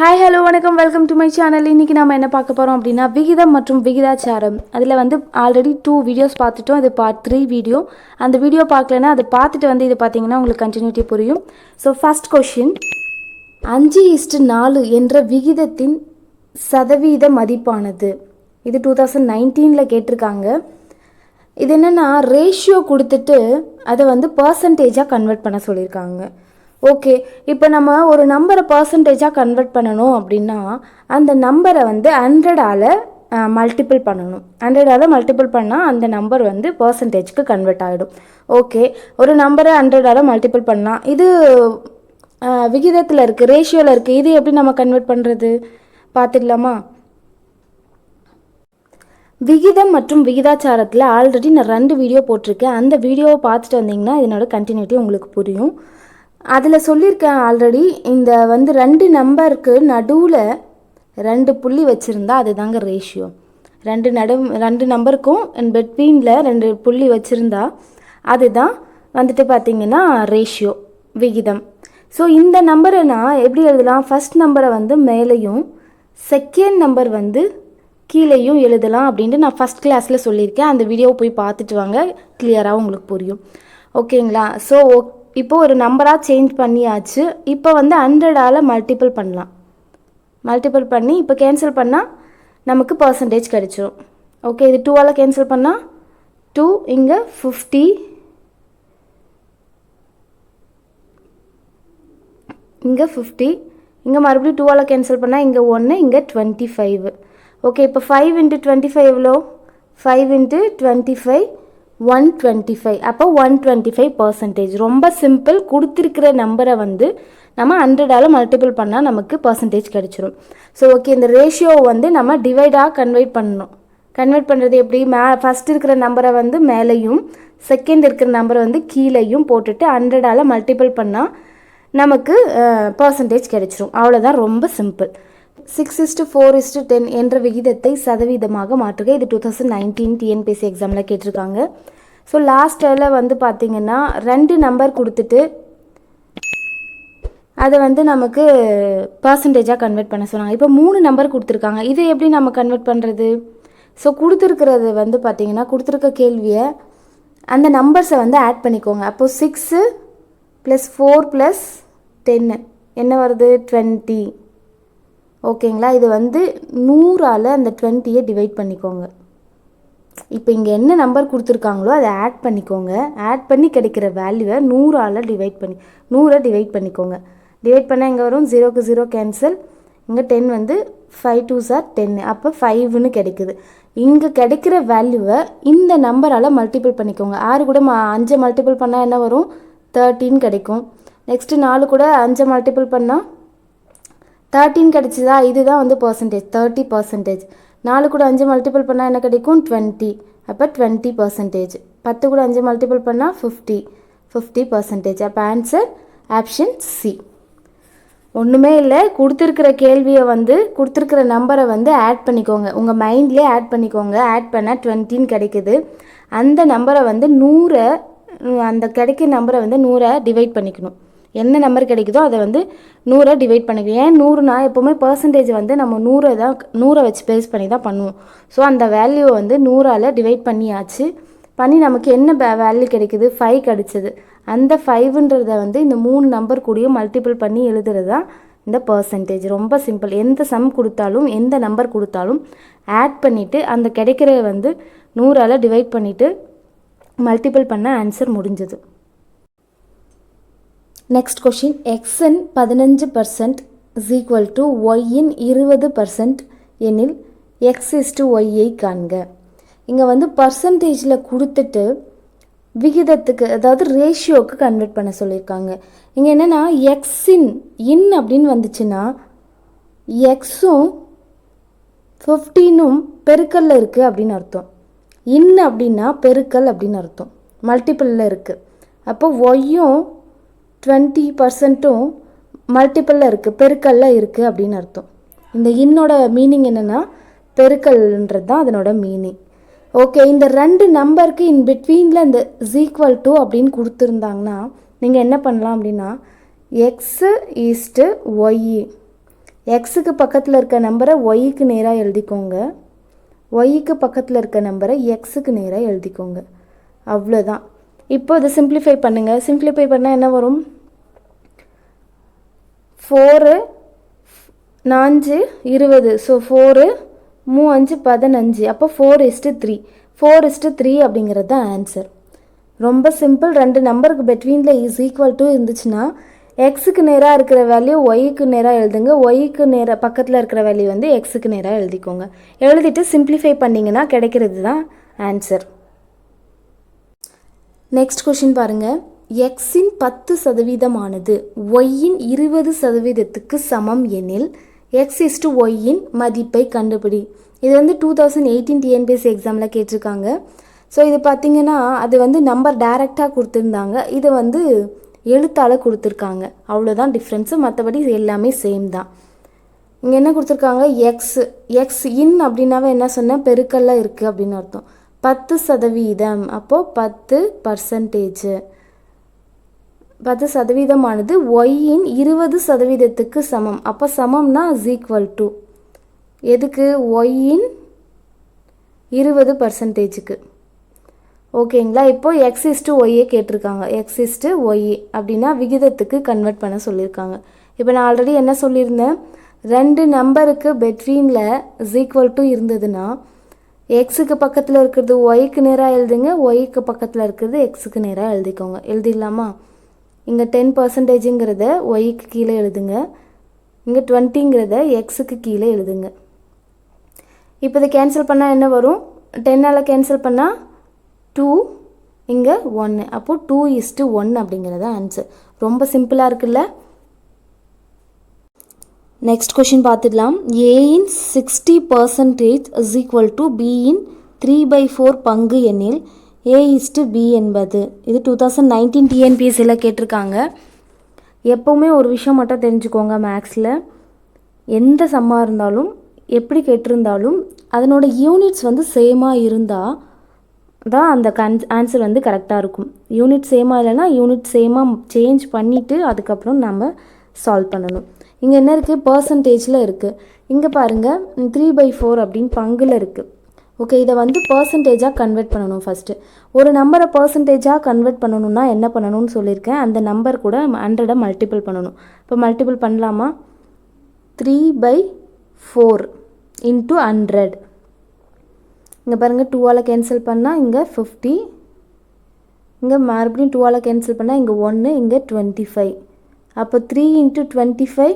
Hi hello வணக்கம். Welcome to my channel இன்றைக்கி நம்ம என்ன பார்க்க போகிறோம் அப்படின்னா விகிதம் மற்றும் விகிதாச்சாரம். அதில் வந்து ஆல்ரெடி டூ வீடியோஸ் பார்த்துட்டோம். இது பார்ட் த்ரீ வீடியோ அந்த வீடியோ பார்க்கலன்னா அதை பார்த்துட்டு வந்து இது பார்த்தீங்கன்னா உங்களுக்கு கண்டினியூட்டி புரியும். ஸோ ஃபஸ்ட் கொஷின் அஞ்சு இஸ்டு நாலு என்ற விகிதத்தின் சதவீத மதிப்பானது. இது டூ தௌசண்ட் நைன்டீனில் கேட்டிருக்காங்க. இது என்னென்னா ரேஷியோ கொடுத்துட்டு அதை வந்து பர்சன்டேஜாக கன்வெர்ட் பண்ண சொல்லியிருக்காங்க. ஓகே இப்போ நம்ம ஒரு நம்பரை பர்சன்டேஜாக கன்வெர்ட் பண்ணணும் அப்படின்னா அந்த நம்பரை வந்து ஹண்ட்ரடால் மல்டிபிள் பண்ணணும். ஹண்ட்ரடால் மல்டிபிள் பண்ணால் அந்த நம்பர் வந்து பர்சன்டேஜ்க்கு கன்வெர்ட் ஆகிடும் ஓகே ஒரு நம்பரை ஹண்ட்ரடால் மல்டிபிள் பண்ணலாம் இது விகிதத்தில் இருக்குது ரேஷியோவில் இருக்குது இது எப்படி நம்ம கன்வெர்ட் பண்ணுறது பார்த்துக்கலாமா? விகிதம் மற்றும் விகிதாச்சாரத்தில் ஆல்ரெடி நான் ரெண்டு வீடியோ போட்டிருக்கேன். அந்த வீடியோவை பார்த்துட்டு வந்தீங்கன்னா இதனோட கண்டினியூட்டி உங்களுக்கு புரியும். அதில் சொல்லியிருக்கேன் ஆல்ரெடி இந்த வந்து ரெண்டு நம்பருக்கு நடுவில் ரெண்டு புள்ளி வச்சுருந்தா அதுதாங்க ரேஷியோ ரெண்டு நடு ரெண்டு நம்பருக்கும் பெட்வீனில் ரெண்டு புள்ளி வச்சுருந்தா அதுதான் வந்துட்டு பார்த்திங்கன்னா ரேஷியோ விகிதம். ஸோ இந்த நம்பரை நான் எப்படி எழுதலாம்? ஃபஸ்ட் நம்பரை வந்து மேலேயும் செகண்ட் நம்பர் வந்து கீழேயும் எழுதலாம் அப்படின்ட்டு நான் ஃபஸ்ட் கிளாஸில் சொல்லியிருக்கேன். அந்த வீடியோவை போய் பார்த்துட்டு வாங்க கிளியராக உங்களுக்கு புரியும். ஓகேங்களா ஸோ இப்போது ஒரு நம்பராக சேஞ்ச் பண்ணியாச்சு. இப்போ வந்து ஹண்ட்ரடால் மல்டிபிள் பண்ணலாம். மல்டிபிள் பண்ணி இப்போ கேன்சல் பண்ணால் நமக்கு பர்சன்டேஜ் கிடச்சிரும். ஓகே இது டூவால் கேன்சல் பண்ணால் டூ இங்கே ஃபிஃப்டி இங்கே ஃபிஃப்டி இங்கே மறுபடியும் டூவால் கேன்சல் பண்ணால் இங்கே ஒன்று இங்கே டுவெண்ட்டி ஃபைவ் ஓகே இப்போ ஃபைவ் இன்ட்டு டுவெண்ட்டி ஃபைவ் எவ்வளோ five into twenty five one twenty five அப்போ ஒன் டுவெண்ட்டி ஃபைவ் பர்சன்டேஜ் ரொம்ப சிம்பிள் கொடுத்துருக்கிற நம்பரை வந்து நம்ம ஹண்ட்ரடால் மல்டிபிள் பண்ணால் நமக்கு பர்சன்டேஜ் கிடச்சிரும். ஸோ ஓகே இந்த ரேஷியோவை வந்து நம்ம டிவைடாக கன்வெர்ட் பண்ணணும். கன்வெர்ட் பண்ணுறது எப்படி? மே ஃபஸ்ட் இருக்கிற நம்பரை வந்து மேலேயும் செகண்ட் இருக்கிற நம்பரை வந்து கீழேயும் போட்டுட்டு ஹண்ட்ரடால் மல்டிபிள் பண்ணால் நமக்கு பர்சன்டேஜ் கிடைச்சிரும். அவ்வளோதான் ரொம்ப simple six is to four is to ten என்ற விகிதத்தை சதவீதமாக மாற்றுக. இது டூ தௌசண்ட் நைன்டீன் டிஎன்பிஎஸ்சி எக்ஸாமில் கேட்டிருக்காங்க. ஸோ லாஸ்ட்டில் வந்து பார்த்திங்கன்னா ரெண்டு நம்பர் கொடுத்துட்டு அதை வந்து நமக்கு பர்சன்டேஜாக கன்வெர்ட் பண்ண சொன்னாங்க. இப்போ மூணு நம்பர் கொடுத்துருக்காங்க. இதை எப்படி நம்ம கன்வெர்ட் பண்ணுறது ஸோ கொடுத்துருக்கிறது வந்து பார்த்திங்கன்னா கொடுத்துருக்க கேள்வியை அந்த நம்பர்ஸை வந்து ஆட் பண்ணிக்கோங்க. அப்போது சிக்ஸு ப்ளஸ் ஃபோர் ப்ளஸ் டென்னு என்ன வருது? டுவெண்ட்டி ஓகேங்களா? இது வந்து நூறால் அந்த டுவெண்ட்டியை டிவைட் பண்ணிக்கோங்க. இப்போ இங்கே என்ன நம்பர் கொடுத்துருக்காங்களோ அதை ஆட் பண்ணிக்கோங்க. ஆட் பண்ணி கிடைக்கிற வேல்யூவை நூறால் டிவைட் பண்ணி நூறை டிவைட் பண்ணிக்கோங்க. டிவைட் பண்ணால் இங்கே வரும்? ஜீரோக்கு ஜீரோ கேன்சல் இங்கே டென் வந்து ஃபைவ் டூ சார் டென்னு அப்போ ஃபைவ்னு கிடைக்குது. இங்கே கிடைக்கிற வேல்யூவை இந்த நம்பரால் மல்டிபிள் பண்ணிக்கோங்க. ஆறு கூட ம அஞ்சை மல்டிபிள் பண்ணால் என்ன வரும்? தேர்ட்டின் கிடைக்கும். நெக்ஸ்ட்டு நாலு கூட அஞ்சை மல்டிபிள் பண்ணால் தேர்ட்டின் கிடச்சிதா? இதுதான் வந்து பர்சன்டேஜ் தேர்ட்டி பர்சன்டேஜ் நாலு கூட அஞ்சு மல்டிபிள் பண்ணால் என்ன கிடைக்கும்? டுவெண்ட்டி அப்போ டுவெண்ட்டி பர்சன்டேஜ் பத்து கூட அஞ்சு மல்டிபிள் பண்ணால் ஃபிஃப்டி ஃபிஃப்டி பர்சன்டேஜ் அப்போ ஆன்சர் ஆப்ஷன் சி ஒன்றுமே இல்லை. கொடுத்துருக்கிற கேள்வியை வந்து கொடுத்துருக்கிற நம்பரை வந்து ஆட் பண்ணிக்கோங்க. உங்கள் மைண்ட்லேயே ஆட் பண்ணிக்கோங்க. ஆட் பண்ணால் டுவெண்ட்டின்னு கிடைக்குது. அந்த நம்பரை வந்து நூறை அந்த கிடைக்கிற நம்பரை வந்து நூறை டிவைட் பண்ணிக்கணும். என்ன நம்பர் கிடைக்குதோ அதை வந்து நூறை டிவைட் பண்ணிக்கணும் ஏன் நூறுனா எப்போவுமே பர்சன்டேஜ் வந்து நம்ம நூறை தான் நூறை வச்சு பேஸ் பண்ணி தான் பண்ணுவோம். ஸோ அந்த வேல்யூவை வந்து நூறால் டிவைட் பண்ணியாச்சு. பண்ணி நமக்கு என்ன வேல்யூ கிடைக்குது? ஃபைவ் கிடச்சிது. அந்த ஃபைவ்ன்றத வந்து இந்த மூணு நம்பர் கூடயும் மல்டிபிள் பண்ணி எழுதுறது தான் இந்த பர்சன்டேஜ் ரொம்ப சிம்பிள் எந்த சம் கொடுத்தாலும் எந்த நம்பர் கொடுத்தாலும் ஆட் பண்ணிவிட்டு அந்த கிடைக்கிற வந்து நூறால் டிவைட் பண்ணிவிட்டு மல்டிபிள் பண்ண ஆன்சர் முடிஞ்சது. நெக்ஸ்ட் கொஷின் எக்ஸின் பதினஞ்சு பர்சன்ட் இஸ் ஈக்குவல் டு ஒய்யின் இருபது பர்சன்ட் எனில் எக்ஸ் இஸ் டு ஒய்யை காண்க. இங்கே வந்து பர்சன்டேஜில் கொடுத்துட்டு விகிதத்துக்கு அதாவது ரேஷியோவுக்கு கன்வெர்ட் பண்ண சொல்லியிருக்காங்க இங்கே என்னென்னா எக்ஸின் இன் அப்படின்னு வந்துச்சுன்னா எக்ஸும் ஃபிஃப்டீனும் பெருக்கல்ல இருக்குது அப்படின்னு அர்த்தம். இன் அப்படின்னா பெருக்கல் அப்படின்னு அர்த்தம். மல்டிப்பிளில் இருக்குது அப்போ ஒய்யும் டுவெண்ட்டி பர்சன்ட்டும் மல்டிப்பிளில் இருக்குது பெருக்கல்ல இருக்குது அப்படின்னு அர்த்தம். இந்த இன்னோட மீனிங் என்னென்னா பெருக்கல்ன்றது தான் அதனோட மீனிங் ஓகே இந்த ரெண்டு நம்பருக்கு இன் பிட்வீனில் இந்த ஈக்குவல் டு அப்படின்னு கொடுத்துருந்தாங்கன்னா நீங்கள் என்ன பண்ணலாம் அப்படின்னா எக்ஸு ஈஸ்ட்டு ஒய்யி எக்ஸுக்கு பக்கத்தில் இருக்க நம்பரை ஒய்க்கு நேராக எழுதிக்கோங்க. ஒய்க்கு பக்கத்தில் இருக்க நம்பரை எக்ஸுக்கு நேராக எழுதிக்கோங்க. அவ்வளோதான் இப்போ இதை சிம்பிளிஃபை பண்ணுங்கள் சிம்பிளிஃபை பண்ணால் என்ன வரும்? ஃபோரு நான்கு இருபது. ஸோ ஃபோரு மூ அஞ்சு பதினஞ்சு. அப்போ four is to three four is to three அப்படிங்கிறது தான் ஆன்சர் ரொம்ப சிம்பிள் ரெண்டு நம்பருக்கு பெட்வீனில் இஸ் ஈக்குவல் டு இருந்துச்சுன்னா எக்ஸுக்கு நேராக இருக்கிற வேல்யூ ஒய்க்கு நேராக எழுதுங்க. ஒய்க்கு நேராக பக்கத்தில் இருக்கிற வேல்யூ வந்து எக்ஸுக்கு நேராக எழுதிக்கோங்க. எழுதிட்டு சிம்பிளிஃபை பண்ணிங்கன்னா கிடைக்கிறது தான் ஆன்சர் நெக்ஸ்ட் கொஷின் பாருங்கள் எக்ஸின் பத்து சதவீதமானது ஒய்யின் இருபது சதவீதத்துக்கு சமம் எனில் எக்ஸ் இஸ் டு ஒய்யின் மதிப்பை கண்டுபிடி. இது வந்து டூ தௌசண்ட் எயிட்டீன் டிஎன்பிஎஸ்சி எக்ஸாமில் கேட்டிருக்காங்க. ஸோ இது பார்த்தீங்கன்னா அது வந்து நம்பர் டைரெக்டாக கொடுத்துருந்தாங்க. இது வந்து எழுத்தால் கொடுத்துருக்காங்க. அவ்வளோதான் டிஃப்ரென்ஸு மற்றபடி எல்லாமே சேம் தான். இங்கே என்ன கொடுத்துருக்காங்க? எக்ஸ் எக்ஸ் இன் அப்படின்னாவே என்ன சொன்னேன்? பெருக்கல்லாம் இருக்குது அப்படின்னு அர்த்தம். பத்து சதவீதம். அப்போது பத்து பர்சன்டேஜ் பத்து சதவீதமானது ஒய்யின் இருபது சதவீதத்துக்கு சமம். அப்போ சமம்னா இஸ் ஈக்குவல் டு எதுக்கு? ஒய்யின் இருபது பர்சன்டேஜுக்கு ஓகேங்களா? இப்போ எக்ஸ் இஸ்டு ஒய்யே கேட்டிருக்காங்க. எக்ஸ் இஸ்டு ஒய் அப்படின்னா விகிதத்துக்கு கன்வெர்ட் பண்ண சொல்லியிருக்காங்க. இப்போ நான் ஆல்ரெடி என்ன சொல்லியிருந்தேன்? ரெண்டு நம்பருக்கு பெட்வீனில் இஸ் ஈக்குவல் டு இருந்ததுன்னா எக்ஸுக்கு பக்கத்தில் இருக்கிறது ஒய்க்கு நேராக எழுதுங்க ஒய்க்கு பக்கத்தில் இருக்கிறது எக்ஸுக்கு நேராக எழுதிக்கோங்க. எழுதிடலாமா? இங்கே டென் பர்சன்டேஜுங்கிறத ஒய்க்கு கீழே எழுதுங்க. இங்கே டுவெண்ட்டிங்கிறத எக்ஸுக்கு கீழே எழுதுங்க. இப்போ இதை கேன்சல் பண்ணால் என்ன வரும்? டென்னால் கேன்சல் பண்ணால் டூ இங்கே ஒன்று அப்போது டூ இஸ்ட்டு ஒன் அப்படிங்கிறது ஆன்சர் ரொம்ப சிம்பிளாக இருக்குல்ல? நெக்ஸ்ட் கொஷின் பார்த்துடலாம் ஏயின் sixty percentage is equal to பியின் த்ரீ பை ஃபோர் பங்கு எண்ணில் ஏ இஸ்டு பி என்பது. இது டூ தௌசண்ட் நைன்டீன் டிஎன்பிஎஸ்சியில் கேட்டிருக்காங்க. எப்போவுமே ஒரு விஷயம் மட்டும் தெரிஞ்சுக்கோங்க மேக்ஸில் எந்த சம்மாக இருந்தாலும் எப்படி கேட்டிருந்தாலும் அதனோட யூனிட்ஸ் வந்து சேமாக இருந்தால் தான் அந்த கன் ஆன்சர் வந்து கரெக்டாக இருக்கும். யூனிட் சேமாக இல்லைன்னா யூனிட் சேமாக சேஞ்ச் பண்ணிவிட்டு அதுக்கப்புறம் நம்ம சால்வ் பண்ணணும். இங்கே என்ன இருக்குது பர்சன்டேஜில் இருக்குது இங்கே பாருங்கள் த்ரீ பை ஃபோர் அப்படின்னு பங்கில் இருக்குது ஓகே இதை வந்து பர்சன்டேஜாக கன்வெர்ட் பண்ணணும் ஃபஸ்ட்டு ஒரு நம்பரை பர்சன்டேஜாக கன்வெர்ட் பண்ணணும்னா என்ன பண்ணணும்னு சொல்லியிருக்கேன். அந்த நம்பர் கூட ஹண்ட்ரடை மல்டிபிள் பண்ணணும். இப்போ மல்டிபிள் பண்ணலாமா? Three by four into hundred இங்கே பாருங்கள் டூவால் கேன்சல் பண்ணால் இங்கே ஃபிஃப்டி இங்கே மறுபடியும் டூவால் கேன்சல் பண்ணால் இங்கே ஒன்று இங்கே டுவெண்ட்டி ஃபைவ் அப்போ three into twenty five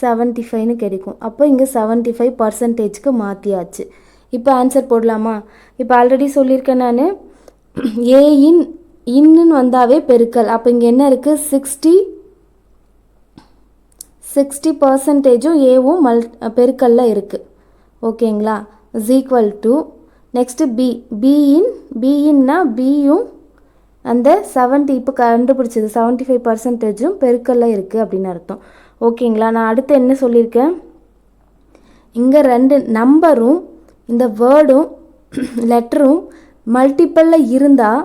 seventy ஃபைவ்னு கிடைக்கும். அப்போ இங்கே செவன்ட்டி ஃபைவ் பர்சன்டேஜ்க்கு மாற்றியாச்சு இப்போ ஆன்சர் போடலாமா? இப்போ ஆல்ரெடி சொல்லியிருக்கேன் நான். ஏ இன் இன்னுன்னு வந்தாவே பெருக்கல். அப்போ இங்கே என்ன இருக்குது சிக்ஸ்டி சிக்ஸ்டி பர்சன்டேஜும் ஏவும் மல் பெருக்கல்ல இருக்குது ஓகேங்களா? Is equal to next B P in பிஇன்னா பியும் அந்த செவன்ட்டி இப்போ கண்டுபிடிச்சது செவன்ட்டி ஃபைவ் பர்சன்டேஜும் பெருக்கல்ல இருக்குது அப்படின்னு அர்த்தம். ஓகேங்களா நான் அடுத்து என்ன சொல்லியிருக்கேன்? இங்கே ரெண்டு நம்பரும் இந்த வேர்டும் லெட்டரும் மல்டிப்பிளில் இருந்தால்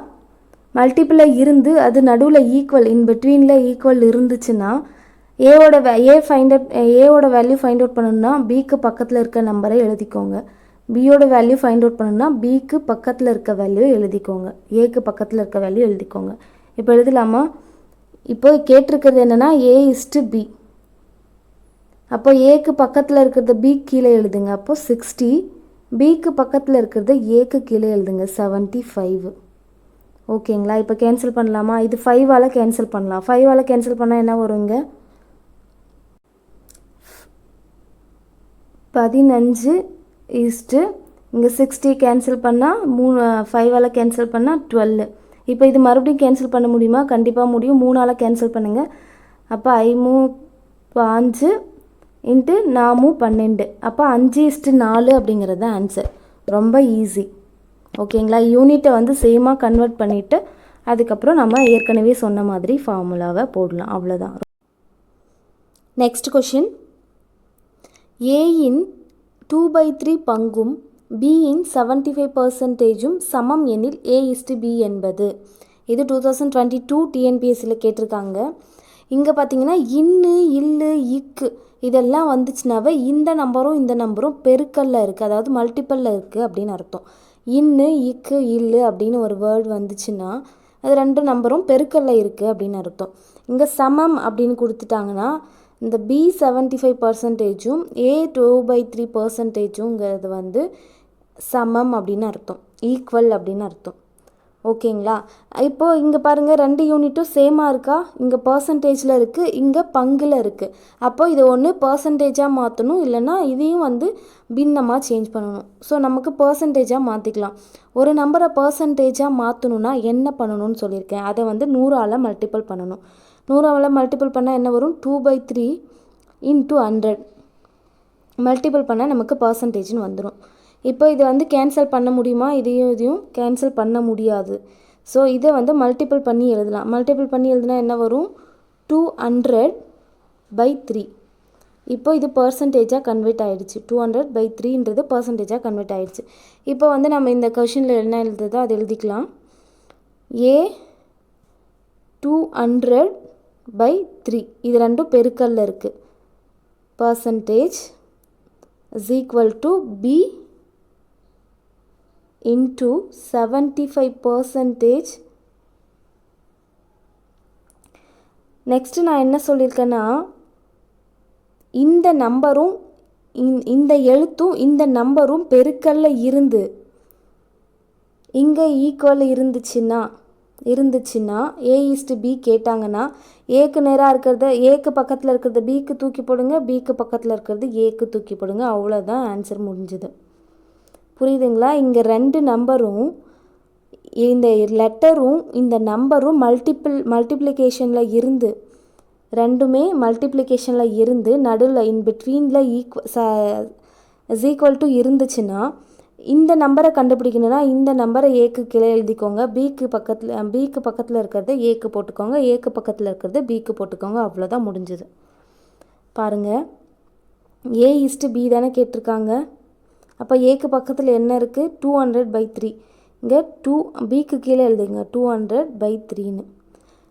மல்டிப்பிளில் இருந்து அது நடுவில் ஈக்குவல் இன் பிட்வீனில் ஈக்குவல் இருந்துச்சுன்னா ஏவோட வே ஏ ஃபைண்ட் அவுட் ஏவோட வேல்யூ ஃபைண்ட் அவுட் பண்ணணும்னா பிக்கு பக்கத்தில் இருக்க நம்பரை எழுதிக்கோங்க. பியோட வேல்யூ ஃபைண்ட் அவுட் பண்ணணும்னா பிக்கு பக்கத்தில் இருக்க வேல்யூ எழுதிக்கோங்க. ஏக்கு பக்கத்தில் இருக்க வேல்யூ எழுதிக்கோங்க. இப்போ எழுதலாமா? இப்போ கேட்டிருக்கிறது என்னென்னா ஏ இஸ்டு பி அப்போ ஏக்கு பக்கத்தில் இருக்கிறத பி கீழே எழுதுங்க. அப்போது சிக்ஸ்டி பிக்கு பக்கத்தில் இருக்கிறத ஏக்கு கீழே எழுதுங்க. செவன்ட்டி ஃபைவ் ஓகேங்களா? இப்போ கேன்சல் பண்ணலாமா? இது ஃபைவால் கேன்சல் பண்ணலாம். ஃபைவால் கேன்சல் பண்ணால் என்ன வருங்க பதினஞ்சு ஈஸ்ட்டு இங்கே சிக்ஸ்டி கேன்சல் பண்ணால் மூணு ஃபைவால் கேன்சல் பண்ணால் டுவெல்லு இப்போ இது மறுபடியும் கேன்சல் பண்ண முடியுமா? கண்டிப்பாக முடியும். மூணால் கேன்சல் பண்ணுங்கள் அப்போ ஐமூ பாஞ்சு இன்ட்டு நாமும் பன்னெண்டு. அப்போ அஞ்சு இஸ்ட்டு நாலு அப்படிங்கிறது தான் ஆன்சர் ரொம்ப ஈஸி ஓகேங்களா? யூனிட்டை வந்து சேமாக கன்வெர்ட் பண்ணிவிட்டு அதுக்கப்புறம் நம்ம ஏற்கனவே சொன்ன மாதிரி ஃபார்முலாவை போடலாம். அவ்வளோதான் நெக்ஸ்ட் கொஷின் ஏயின் டூ பை த்ரீ பங்கும் பியின் செவன்ட்டி ஃபைவ் பர்சன்டேஜும் சமம் எனில் ஏ இஸ்டு பி என்பது. இது டூ தௌசண்ட் டுவெண்ட்டி டூ டிஎன்பிஎஸ்சியில் கேட்டிருக்காங்க. இங்கே பார்த்தீங்கன்னா இன்னு இல்லு இக்கு இதெல்லாம் வந்துச்சுனாவே இந்த நம்பரும் இந்த நம்பரும் பெருக்கல்ல இருக்குது அதாவது மல்டிப்பலில் இருக்குது அப்படின்னு அர்த்தம். இன்னு இக்கு இல்லு அப்படின்னு ஒரு வேர்டு வந்துச்சுன்னா அது ரெண்டு நம்பரும் பெருக்கல்ல இருக்குது அப்படின்னு அர்த்தம். இங்கே சமம் அப்படின்னு கொடுத்துட்டாங்கன்னா இந்த பி செவன்ட்டி ஃபைவ் பர்சன்டேஜும் ஏ டூ பை த்ரீ பர்சன்டேஜுங்கிறது வந்து சமம் அப்படின்னு அர்த்தம். ஈக்குவல் அப்படின்னு அர்த்தம். ஓகேங்களா? இப்போது இங்கே பாருங்கள் ரெண்டு யூனிட்டும் சேமாக இருக்கா? இங்கே பர்சன்டேஜில் இருக்குது இங்கே பங்கில் இருக்குது அப்போ இதை ஒன்று பர்சன்டேஜாக மாற்றணும் இல்லைன்னா இதையும் வந்து பின்னமாக சேஞ்ச் பண்ணணும். ஸோ நமக்கு பர்சன்டேஜாக மாற்றிக்கலாம் ஒரு நம்பரை பர்சன்டேஜாக மாற்றணுன்னா என்ன பண்ணணும்னு சொல்லியிருக்கேன். அதை வந்து நூறால் மல்டிபிள் பண்ணணும். நூறால் மல்டிபிள் பண்ணால் என்ன வரும்? Two by three into hundred multiple பண்ணால் நமக்கு பர்சன்டேஜ்னு வந்துடும் இப்போ இதை வந்து கேன்சல் பண்ண முடியுமா? இதையும் இதையும் கேன்சல் பண்ண முடியாது. ஸோ இதை வந்து மல்டிபிள் பண்ணி எழுதலாம். மல்டிபிள் பண்ணி எழுதுனா என்ன வரும்? டூ ஹண்ட்ரட் பை த்ரீ இப்போ இது பர்சன்டேஜாக கன்வெர்ட் ஆகிடுச்சு டூ ஹண்ட்ரட் பை த்ரீன்றது பர்சன்டேஜாக கன்வெர்ட் ஆகிடுச்சு இப்போ வந்து நம்ம இந்த கொஷினில் என்ன எழுதுதோ அதை எழுதிக்கலாம். A two hundred by three இது ரெண்டும் பெருக்கல்ல இருக்குது percentage is equal to B into seventy five percentage next நான் என்ன சொல்லியிருக்கேன்னா இந்த நம்பரும் இந்த எழுத்தும் இந்த நம்பரும் பெருக்கல்ல இருந்து இங்கே ஈக்குவல் இருந்துச்சுன்னா இருந்துச்சுன்னா ஏ இஸ்டு பி கேட்டாங்கன்னா ஏக்கு நேராக இருக்கிறத ஏக்கு பக்கத்தில் இருக்கிறத பிக்கு தூக்கி போடுங்க பிக்கு பக்கத்தில் இருக்கிறது ஏக்கு தூக்கி போடுங்க அவ்வளோதான் ஆன்சர் முடிஞ்சுது. புரியுதுங்களா? இங்கே ரெண்டு நம்பரும் இந்த லெட்டரும் இந்த நம்பரும் மல்டிபிள் மல்டிப்ளிகேஷனில் இருந்து ரெண்டுமே மல்டிப்ளிகேஷனில் இருந்து நடுவில் இன் பிட்வீனில் ஈக்குவ ச இஸ் ஈக்குவல் டு இருந்துச்சுன்னா இந்த நம்பரை கண்டுபிடிக்கணும்னா இந்த நம்பரை ஏக்கு கீழே எழுதிக்கோங்க. பிக்கு பக்கத்தில் பிக்கு பக்கத்தில் இருக்கிறத ஏக்கு போட்டுக்கோங்க. ஏக்கு பக்கத்தில் இருக்கிறத பிக்கு போட்டுக்கோங்க. அவ்வளோதான் முடிஞ்சுது. பாருங்கள் ஏ இஸ்ட்டு பி தானே கேட்டிருக்காங்க. அப்போ ஏக்கு பக்கத்தில் என்ன இருக்குது டூ ஹண்ட்ரட் பை த்ரீ இங்கே டூ பிக்கு கீழே எழுதுங்க. டூ ஹண்ட்ரட் பை த்ரீன்னு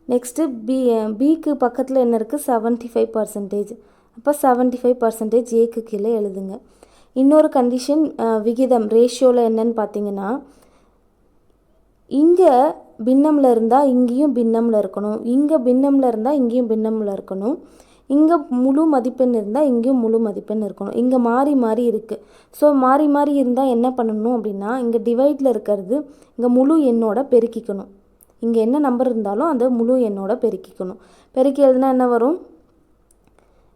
நெக்ஸ்ட்டு பி பிக்கு பக்கத்தில் என்ன இருக்குது செவன்ட்டி ஃபைவ் பர்சன்டேஜ் அப்போ செவன்ட்டி ஃபைவ் பர்சன்டேஜ் ஏக்கு கீழே எழுதுங்க. இன்னொரு கண்டிஷன் விகிதம் ரேஷியோவில் என்னன்னு பார்த்தீங்கன்னா இங்கே பின்னமில் இருந்தால் இங்கேயும் பின்னமில் இருக்கணும். இங்கே பின்னமில் இருந்தால் இங்கேயும் பின்னமில் இருக்கணும். இங்கே முழு மதிப்பெண் இருந்தால் இங்கேயும் முழு மதிப்பெண் இருக்கணும். இங்கே மாறி மாறி இருக்குது ஸோ மாறி மாறி இருந்தால் என்ன பண்ணணும் அப்படின்னா இங்கே டிவைடில் இருக்கிறது இங்கே முழு எண்ணோட பெருக்கிக்கணும். இங்கே என்ன நம்பர் இருந்தாலும் அந்த முழு எண்ணோட பெருக்கிக்கணும். பெருக்கி எழுதுனா என்ன வரும்?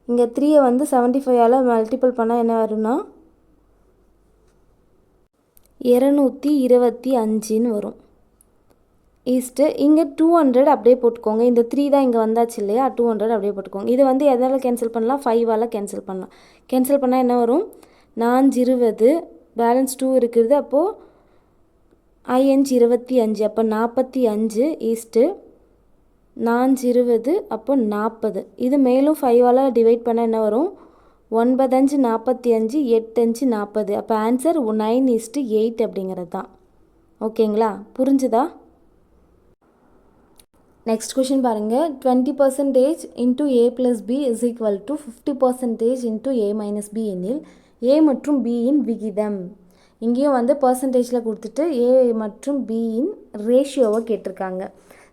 இங்கே த்ரீயை வந்து செவன்ட்டி ஃபைவால் மல்டிபிள் பண்ணால் என்ன வரும்னா? இரநூத்தி இருபத்தி அஞ்சுன்னு வரும். ஈஸ்ட்டு இங்கே டூ ஹண்ட்ரட் அப்படியே போட்டுக்கோங்க. இந்த த்ரீ தான் இங்கே வந்தாச்சு இல்லையா? டூ ஹண்ட்ரட் அப்படியே போட்டுக்கோங்க. இது வந்து எதால் கேன்சல் பண்ணலாம்? ஃபைவால் கேன்சல் பண்ணலாம். கேன்சல் பண்ணால் என்ன வரும்? நான்கு இருபது பேலன்ஸ் டூ இருக்கிறது அப்போது ஐயஞ்சு இருபத்தி அஞ்சு அப்போ நாற்பத்தி அஞ்சு ஈஸ்ட்டு நான்கு இருபது அப்போ நாற்பது. இது மேலும் ஃபைவால் டிவைட் பண்ணால் என்ன வரும்? ஒன்பதஞ்சு நாற்பத்தி அஞ்சு எட்டஞ்சு நாற்பது. அப்போ ஆன்சர் நைன் ஈஸ்ட்டு எயிட் அப்படிங்கிறது தான். ஓகேங்களா புரிஞ்சுதா? நெக்ஸ்ட் கொஷின் பாருங்கள் twenty percentage into A plus B is equal to fifty percentage into A minus B எனில் ஏ மற்றும் பியின் விகிதம். இங்கேயும் வந்து பர்சன்டேஜில் கொடுத்துட்டு ஏ மற்றும் பியின் ரேஷியோவை கேட்டிருக்காங்க.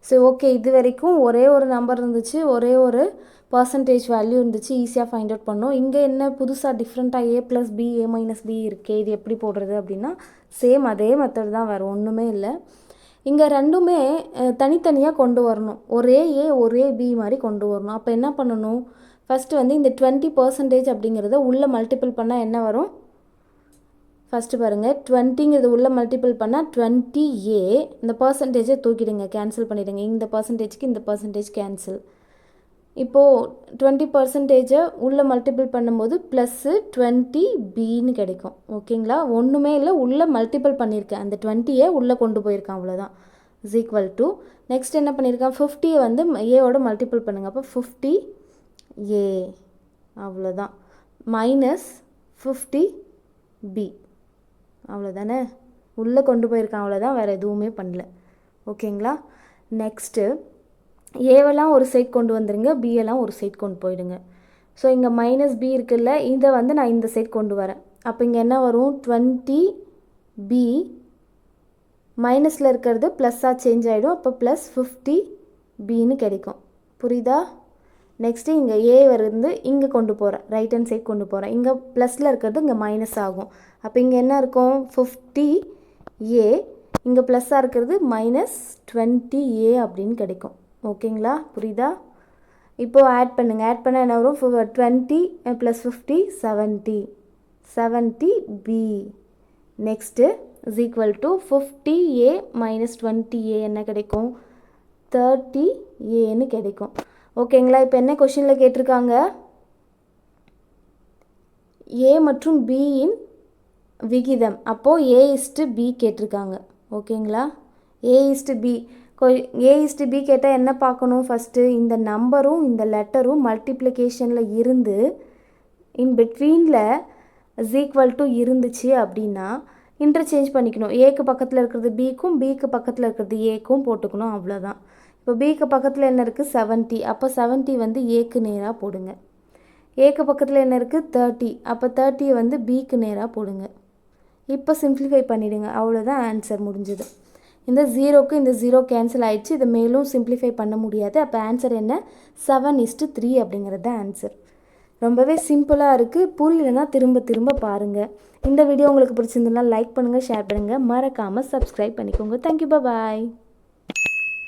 ஸோ ஓகே இது வரைக்கும் ஒரே ஒரு நம்பர் இருந்துச்சு ஒரே ஒரு பர்சன்டேஜ் வேல்யூ இருந்துச்சு ஈஸியாக ஃபைண்ட் அவுட் பண்ணோம். இங்கே என்ன புதுசாக டிஃப்ரெண்ட்டாக A plus B A minus B இருக்கே இது எப்படி போடுறது அப்படின்னா சேம் அதே மெத்தட் தான் வேறு ஒன்றுமே இல்லை. இங்கே ரெண்டுமே தனித்தனியாக கொண்டு வரணும். ஒரே ஏ ஒரே பி மாதிரி கொண்டு வரணும். அப்போ என்ன பண்ணணும்? ஃபஸ்ட்டு வந்து இந்த டுவெண்ட்டி பர்சன்டேஜ் அப்படிங்கிறத உள்ளே மல்டிபிள் பண்ணால் என்ன வரும்? ஃபஸ்ட்டு பாருங்கள் டுவெண்ட்டிங்கிறது உள்ளே மல்டிபிள் பண்ணால் டுவெண்ட்டி ஏ இந்த பர்சன்டேஜை தூக்கிடுங்க. கேன்சல் பண்ணிவிடுங்க இந்த பர்சன்டேஜ்க்கு இந்த பர்சன்டேஜ் கேன்சல் இப்போது டுவெண்ட்டி பர்சன்டேஜை உள்ளே மல்டிபிள் பண்ணும்போது ப்ளஸ்ஸு டுவெண்ட்டி பின்னு கிடைக்கும். ஓகேங்களா ஒன்றுமே இல்லை உள்ளே மல்டிபிள் பண்ணியிருக்கேன். அந்த டுவெண்ட்டியை உள்ளே கொண்டு போயிருக்கேன் அவ்வளோதான் இஸ் ஈக்குவல் டு நெக்ஸ்ட் என்ன பண்ணியிருக்கேன்? ஃபிஃப்டியை வந்து ஏவோட மல்டிபிள் பண்ணுங்கள் அப்போ ஃபிஃப்டி ஏ அவ்வளோதான் மைனஸ் ஃபிஃப்டி பி அவ்வளோதானே உள்ளே கொண்டு போயிருக்கான் அவ்வளோதான் வேறு எதுவுமே பண்ணல. ஓகேங்களா நெக்ஸ்ட்டு ஏவெல்லாம் ஒரு சைட் கொண்டு வந்துடுங்க பியெல்லாம் ஒரு சைட் கொண்டு போயிடுங்க. ஸோ இங்கே மைனஸ் பி இருக்குல்ல இதை வந்து நான் இந்த சைட் கொண்டு வரேன். அப்போ இங்கே என்ன வரும்? டுவெண்ட்டி பி மைனஸில் இருக்கிறது ப்ளஸ்ஸாக சேஞ்ச் ஆகிடும் அப்போ ப்ளஸ் ஃபிஃப்டி பின்னு கிடைக்கும். புரியுதா? நெக்ஸ்ட்டு இங்கே ஏ வந்து இங்கே கொண்டு போகிறேன் ரைட் ஹேண்ட் சைட் கொண்டு போகிறேன் இங்கே ப்ளஸில் இருக்கிறது இங்கே மைனஸ் ஆகும். அப்போ இங்கே என்ன இருக்கும்? ஃபிஃப்டி ஏ இங்கே ப்ளஸ்ஸாக இருக்கிறது மைனஸ் டுவெண்ட்டி ஏ அப்படின்னு கிடைக்கும். ஓகேங்களா? புரியுதா? இப்போது ஆட் பண்ணுங்கள் ஆட் பண்ணால் என்ன வரும்? Twenty plus fifty seventy seventy B next is equal to fifty A minus twenty A என்ன கிடைக்கும்? தேர்ட்டி ஏன்னு கிடைக்கும். ஓகேங்களா? இப்போ என்ன கொஷினில் கேட்டிருக்காங்க? ஏ மற்றும் பியின் விகிதம். அப்போது ஏ இஸ்ட்டு பி கேட்டிருக்காங்க. ஓகேங்களா? A is to B A is to B கேட்டால் என்ன பார்க்கணும்? ஃபஸ்ட்டு இந்த நம்பரும் இந்த லெட்டரும் மல்டிப்ளிகேஷனில் இருந்து இன் பிட்வீனில் இஸ் ஈக்குவல் டு இருந்துச்சு அப்படின்னா இன்டர்சேஞ்ச் பண்ணிக்கணும். ஏக்கு பக்கத்தில் இருக்கிறது பிக்கும் பிக்கு பக்கத்தில் இருக்கிறது ஏக்கும் போட்டுக்கணும் அவ்வளோதான் இப்போ பிக்கு பக்கத்தில் என்ன இருக்குது செவன்ட்டி அப்போ செவன்ட்டி வந்து ஏக்கு நேராக போடுங்க. ஏக்கு பக்கத்தில் என்ன இருக்குது தேர்ட்டி அப்போ தேர்ட்டியை வந்து பிக்கு நேராக போடுங்க. இப்போ சிம்ப்ளிஃபை பண்ணிவிடுங்க அவ்வளோதான் ஆன்சர் முடிஞ்சது. இந்த ஜீரோக்கு இந்த ஜீரோ கேன்சல் ஆயிடுச்சு. இதை மேலும் சிம்ப்ளிஃபை பண்ண முடியாது. அப்போ ஆன்சர் என்ன? செவன் இஸ்ட்டு த்ரீ அப்படிங்கிறது தான் ஆன்சர் ரொம்பவே சிம்பிளாக இருக்குது புரியலன்னா திரும்ப திரும்ப பாருங்கள் இந்த வீடியோ உங்களுக்கு பிடிச்சிருந்ததுனா லைக் பண்ணுங்கள் ஷேர் பண்ணுங்கள் மறக்காமல் சப்ஸ்கிரைப் பண்ணிக்கோங்க. Thank you bye